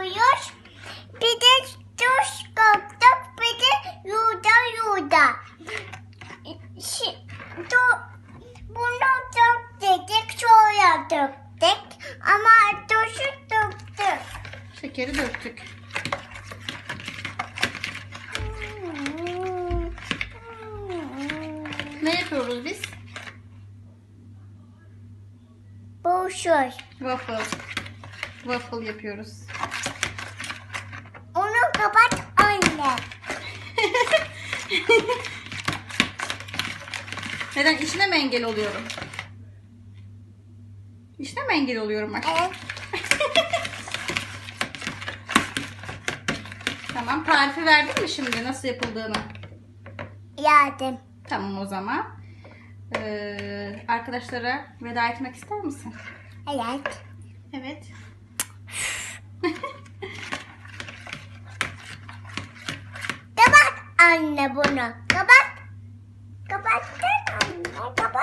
uyuyor. Bir de duş baktık. Bir de yuda yuda. Şimdi bunu dök dedik. Şöyle döktük. Ama duşu döktük. Şekeri döktük. Ne yapıyoruz biz? Boşoy. Waffle. Waffle yapıyoruz. Neden? İşine mi engel oluyorum? İşine mi engel oluyorum bak? Evet. Tamam. Tarifi verdin mi şimdi nasıl yapıldığını? Yardım. Tamam o zaman. Ee, arkadaşlara veda etmek ister misin? Evet. Evet. Kapat anne bunu. Kapat. Kapattın anne. Kapat.